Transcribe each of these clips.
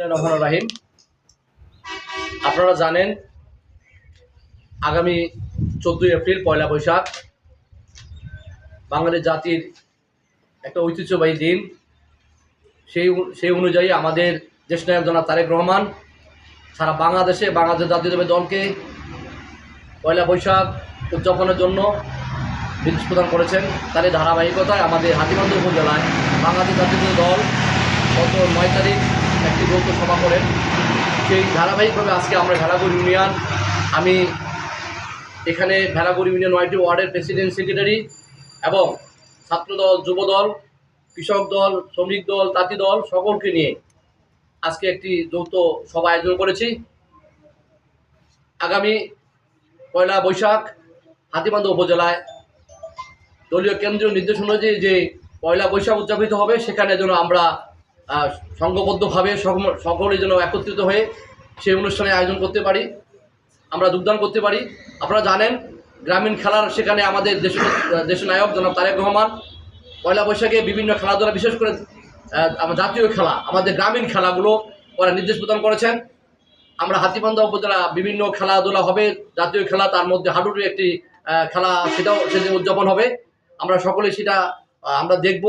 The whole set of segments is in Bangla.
রাহিম। আপনারা জানেন, আগামী চোদ্দোই এপ্রিল, পয়লা বৈশাখ, বাঙালি জাতির একটা ঐতিহ্যবাহী দিন। সেই সেই অনুযায়ী আমাদের দেশ নায়ক জনাব তারেক রহমান সারা বাংলাদেশে বাংলাদেশ জাতীয়তাবাদী দলকে পয়লা বৈশাখ উদযাপনের জন্য নির্দেশ প্রদান করেছেন। তারই ধারাবাহিকতায় আমাদের হাতিবান্ধ উপজেলায় বাংলাদেশ জাতীয় দল গত নয় তারিখ একটি যৌথ সভা করেন সেই ধারাবাহিকভাবে আজকে আমরা ভেলাগুড় ইউনিয়ন, আমি এখানে ভেলাগুড় ইউনিয়ন নয়টি ওয়ার্ডের প্রেসিডেন্ট, সেক্রেটারি এবং ছাত্রদল, যুবদল, কৃষক দল, শ্রমিক দল, তাঁতি দল সকলকে নিয়ে আজকে একটি যৌথ সভা আয়োজন করেছি। আগামী পয়লা বৈশাখ হাতিবান্ধ উপজেলায় দলীয় কেন্দ্রীয় নির্দেশ অনুযায়ী যে পয়লা বৈশাখ উদযাপিত হবে, সেখানে যেন আমরা সংঘবদ্ধভাবে সকলে যেন একত্রিত হয়ে সেই অনুষ্ঠানে আয়োজন করতে পারি। আমরা যোগদান করতে পারি। আপনারা জানেন, গ্রামীণ খেলার সেখানে আমাদের দেশ দেশনায়ক জনাব তারেক রহমান, পয়লা বৈশাখে বিভিন্ন খেলাধুলা, বিশেষ করে জাতীয় খেলা, আমাদের গ্রামীণ খেলাগুলো ওরা নির্দেশ প্রদান করেছেন। আমরা হাতিবান্ধা উপজেলা বিভিন্ন খেলাধুলা হবে, জাতীয় খেলা, তার মধ্যে হাডুডুর একটি খেলা, সেটাও সেদিন উদযাপন হবে। আমরা সকলে সেটা আমরা দেখব।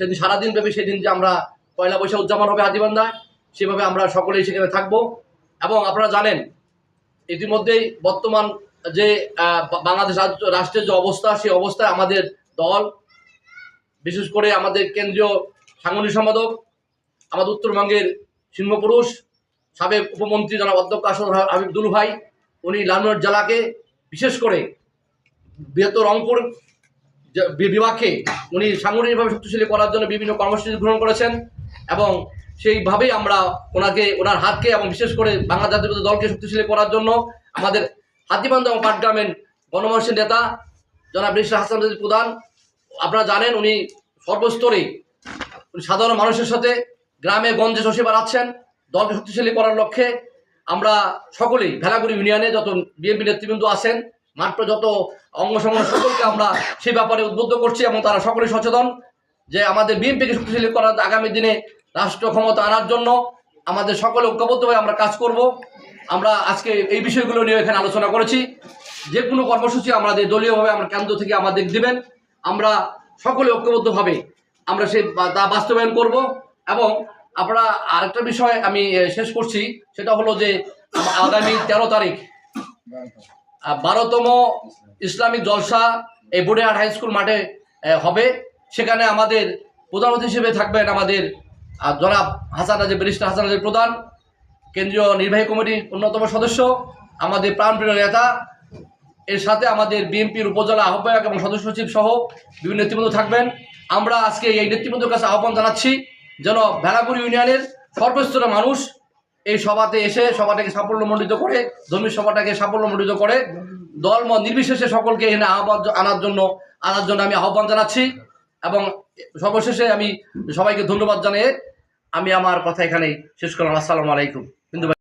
সেদিন সারাদিন ব্যাপী সেদিন যে আমরা পয়লা বৈশাখ উদযাপন হবে হাতিবান্ধায় সেভাবে আমরা সকলেই সেখানে থাকব। এবং আপনারা জানেন, ইতিমধ্যেই বর্তমান যে বাংলাদেশ রাষ্ট্রের যে অবস্থা, সেই অবস্থায় আমাদের দল, বিশেষ করে আমাদের কেন্দ্রীয় সাংগঠনিক সম্পাদক, আমাদের উত্তরবঙ্গের সিংহপুরুষ, সাবেক উপমন্ত্রী জনাব অধ্যক্ষ আসদ হাবিবদুল ভাই, উনি লালমোহন জেলাকে বিশেষ করে বৃহত্তর রংপুর বিভাগকে উনি সাংগঠনিকভাবে শক্তিশালী করার জন্য বিভিন্ন কর্মসূচি গ্রহণ করেছেন এবং সেইভাবেই আমরা ওনাকে, ওনার হাতকে এবং বিশেষ করে বাংলা জাতীয় দলকে শক্তিশালী করার জন্য আমাদের হাতিবান্ধ এবং পাটগ্রামের গণমানুষের নেতা জনাব রিশা হাসান প্রধান, আপনারা জানেন উনি সর্বস্তরে উনি সাধারণ মানুষের সাথে গ্রামে গঞ্জে শশী বাড়াচ্ছেন, দলকে শক্তিশালী করার লক্ষ্যে আমরা সকলেই ভেলাগুড়ি ইউনিয়নে যত বিএনপি নেতৃবৃন্দ আছেন মাত্র যত অঙ্গ সকলকে আমরা সেই ব্যাপারে উদ্বুদ্ধ করছি এবং তারা সকলেই সচেতন যে আমাদের বিএনপিকে শক্তিশালী করার আগামী দিনে রাষ্ট্র ক্ষমতা আনার জন্য আমাদের সকলে ঐক্যবদ্ধ হয়ে আমরা কাজ করব। আমরা আজকে এই বিষয়গুলো নিয়ে এখানে আলোচনা করেছি। যে কোনো কর্মসূচি আমাদের দলীয়ভাবে আমরা কেন্দ্র থেকে আমাদের দিবেন। আমরা সকলে ঐক্যবদ্ধভাবে আমরা সেই তা বাস্তবায়ন করব এবং আমরা আরেকটা বিষয় আমি শেষ করছি। সেটা হলো যে আগামী তেরো তারিখ বারোতম ইসলামিক জলসা এই বুড়িহাট হাই স্কুল মাঠে হবে। সেখানে আমাদের প্রধান অতিথি হিসেবে থাকবেন আমাদের জনাব হাসান রাজে ব্যারিস্টার হাসান রাজের প্রধান, কেন্দ্রীয় নির্বাহী কমিটির অন্যতম সদস্য, আমাদের প্রাণপ্রিয় নেতা, এর সাথে আমাদের বিএনপির উপজেলা আহ্বায়ক এবং সদস্য সচিব সহ বিভিন্ন নেতৃবৃন্দ থাকবেন। আমরা আজকে এই নেতৃবৃন্দের কাছে আহ্বান জানাচ্ছি, যেন ভেলাগুড়ি ইউনিয়নের সর্বস্তরের মানুষ এই সভাতে এসে সভাটাকে সাফল্যমণ্ডিত করে ধর্মীয় সভাটাকে সাফল্যমণ্ডিত করে, দল মত নির্বিশেষে সকলকে এখানে আহ্বান আনার জন্য আনার জন্য আমি আহ্বান জানাচ্ছি এবং সর্বশেষে আমি সবাইকে ধন্যবাদ জানিয়ে আমি আমার কথা এখানেই শেষ করলাম। আসসালামু আলাইকুম।